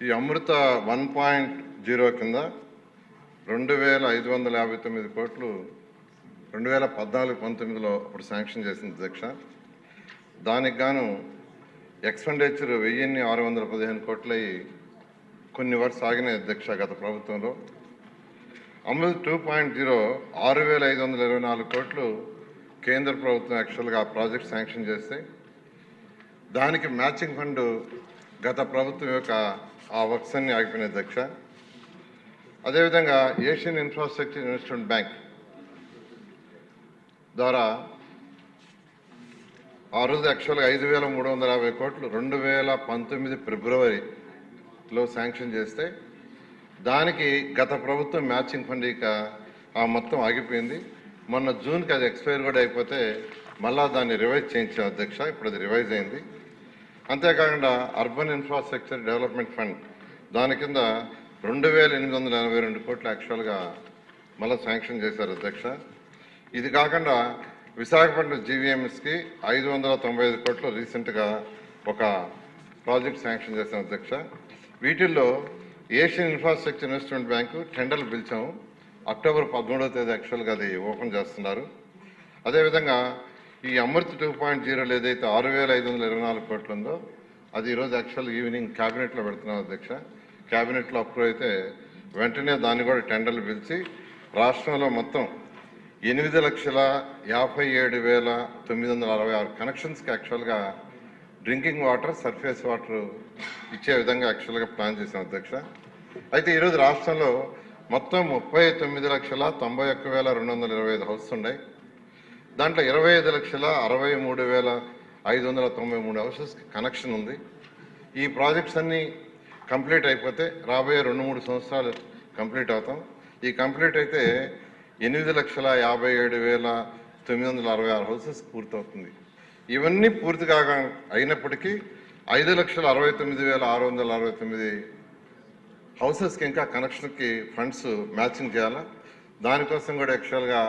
ఈ అమృత one point zero కింద రెండు వేల ఐదు వందల యాభై తొమ్మిది కోట్లు రెండు వేల పద్నాలుగు పంతొమ్మిదిలో అప్పుడు శాంక్షన్ చేసింది అధ్యక్ష దానికి గాను ఎక్స్పెండిచర్ వెయ్యిన్ని ఆరు వందల పదిహేను కోట్లయ్యి కొన్ని వర్ష ఆగినాయి అధ్యక్ష గత ప్రభుత్వంలో. అమృత్ టూ పాయింట్ జీరో ఆరు వేల ఐదు వందల ఇరవై నాలుగు కోట్లు కేంద్ర ప్రభుత్వం యాక్చువల్గా ఆ ప్రాజెక్ట్ శాంక్షన్ చేస్తే దానికి మ్యాచింగ్ ఫండ్ గత ప్రభుత్వం యొక్క ఆ వర్క్స్ అన్ని ఆగిపోయినాయి అధ్యక్ష. అదేవిధంగా ఏషియన్ ఇన్ఫ్రాస్ట్రక్చర్ ఇన్వెస్ట్మెంట్ బ్యాంక్ ద్వారా ఆ రోజు యాక్చువల్గా ఐదు వేల మూడు వందల యాభై కోట్లు రెండు వేల పంతొమ్మిది ఫిబ్రవరిలో శాంక్షన్ చేస్తే దానికి గత ప్రభుత్వం మ్యాచింగ్ ఫండ్ ఇక ఆ మొత్తం ఆగిపోయింది. మొన్న జూన్కి అది ఎక్స్పైర్ కూడా అయిపోతే మళ్ళా దాన్ని రివైజ్ చేయించాం అధ్యక్ష ఇప్పుడు అది రివైజ్ అయింది. అంతేకాకుండా అర్బన్ ఇన్ఫ్రాస్ట్రక్చర్ డెవలప్మెంట్ ఫండ్ దాని కింద రెండు వేల ఎనిమిది వందల ఎనభై రెండు కోట్లు యాక్చువల్గా మళ్ళీ శాంక్షన్ చేశారు అధ్యక్ష. ఇది కాకుండా విశాఖపట్నం జీవీఎంఎస్కి ఐదు వందల తొంభై ఐదు కోట్లు రీసెంట్గా ఒక ప్రాజెక్ట్ శాంక్షన్ చేశాం అధ్యక్ష. వీటిల్లో ఏషియన్ ఇన్ఫ్రాస్ట్రక్చర్ ఇన్వెస్ట్మెంట్ బ్యాంకు టెండర్లు పిలిచాము. అక్టోబర్ పదమూడవ తేదీ యాక్చువల్గా అది ఓపెన్ చేస్తున్నారు. అదేవిధంగా ఈ అమృత్ టూ పాయింట్ జీరోలు ఏదైతే ఆరు వేల ఐదు వందల ఇరవై నాలుగు కోట్లు ఉందో అది ఈరోజు యాక్చువల్ ఈవినింగ్ క్యాబినెట్లో పెడుతున్నాం అధ్యక్ష. క్యాబినెట్లో అప్రూవ్ అయితే వెంటనే దాన్ని కూడా టెండర్లు పిలిచి రాష్ట్రంలో మొత్తం ఎనిమిది లక్షల యాభై ఏడు వేల తొమ్మిది వందల అరవై ఆరు కనెక్షన్స్కి యాక్చువల్గా డ్రింకింగ్ వాటర్ సర్ఫేస్ వాటర్ ఇచ్చే విధంగా యాక్చువల్గా ప్లాన్ చేసాం అధ్యక్ష. అయితే ఈరోజు రాష్ట్రంలో మొత్తం ముప్పై తొమ్మిది లక్షల తొంభై ఒక్క వేల రెండు వందల ఇరవై ఐదు హౌస్ ఉన్నాయి. దాంట్లో ఇరవై ఐదు లక్షల అరవై మూడు వేల ఐదు వందల తొంభై మూడు హౌసెస్కి కనెక్షన్ ఉంది. ఈ ప్రాజెక్ట్స్ అన్నీ కంప్లీట్ అయిపోతే రాబోయే రెండు మూడు సంవత్సరాలు కంప్లీట్ అవుతాం. ఈ కంప్లీట్ అయితే ఎనిమిది లక్షల యాభై ఏడు వేల తొమ్మిది వందల అరవై ఆరు హౌసెస్ పూర్తవుతుంది. ఇవన్నీ పూర్తి కాగా అయినప్పటికీ ఐదు లక్షల అరవై తొమ్మిది వేల ఆరు వందల అరవై తొమ్మిది హౌసెస్కి ఇంకా కనెక్షన్కి ఫండ్స్ మ్యాచింగ్ చేయాలా? దానికోసం కూడా యాక్చువల్గా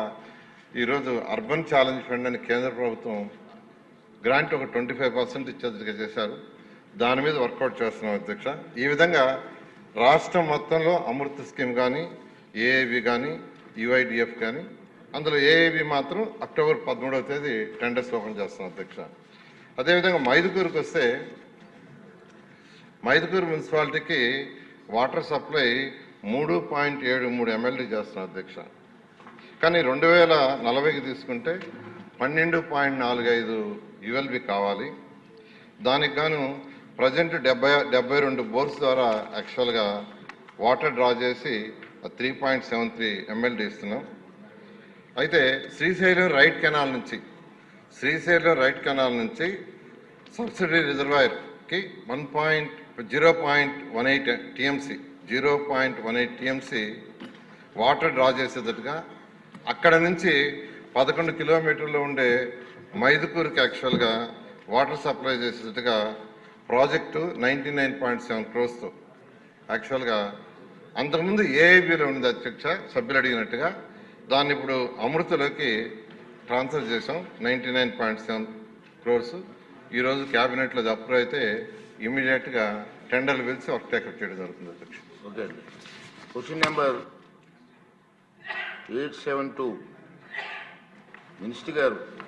ఈరోజు అర్బన్ ఛాలెంజ్ ఫండ్ అని కేంద్ర ప్రభుత్వం గ్రాంట్ ఒక ట్వంటీ ఫైవ్ పర్సెంట్ ఇచ్చేదిగా చేశారు. దాని మీద వర్కౌట్ చేస్తున్నాం అధ్యక్ష. ఈ విధంగా రాష్ట్రం మొత్తంలో అమృత స్కీమ్ కానీ ఏఏబి కానీ యుఐడిఎఫ్ కానీ అందులో ఏఏబి మాత్రం అక్టోబర్ పదమూడవ తేదీ టెండర్స్ ఓపెన్ చేస్తున్నాం అధ్యక్ష. అదేవిధంగా మైదుకూరుకు వస్తే మైదుకూరు మున్సిపాలిటీకి వాటర్ సప్లై మూడు పాయింట్ ఏడు మూడు ఎమ్మెల్యే చేస్తున్నాం అధ్యక్ష. కానీ రెండు వేల నలభైకి తీసుకుంటే పన్నెండు పాయింట్ నాలుగు ఐదు యుఎల్బి కావాలి. దానికి గాను ప్రజెంట్ డెబ్బై డెబ్బై రెండు బోర్స్ ద్వారా యాక్చువల్గా వాటర్ డ్రా చేసి three point seven three MLD ఇస్తున్నాం. అయితే శ్రీశైలం రైట్ కెనాల్ నుంచి శ్రీశైలం రైట్ కెనాల్ నుంచి subsidy రిజర్వాయర్కి one point zero point one eight TMC zero point one eight TMC water draw చేసేటట్టుగా అక్కడ నుంచి పదకొండు కిలోమీటర్లు ఉండే మైదుకూరుకి యాక్చువల్గా water supply చేసేట్టుగా project ninety nine point seven క్రోస్తో యాక్చువల్గా అంతకుముందు ఏఐబిలో ఉంది అధ్యక్ష సభ్యులు అడిగినట్టుగా దాన్ని ఇప్పుడు అమృతలోకి ట్రాన్స్ఫర్ చేసాం ninety nine point seven crores ఈరోజు క్యాబినెట్లో అది అప్రూవ్ అయితే ఇమీడియట్గా టెండర్లు పిలిచి వర్క్ టేకప్ చేయడం జరుగుతుంది అధ్యక్ష. ఓకే అండి. Question number eight seven two. Minister గారు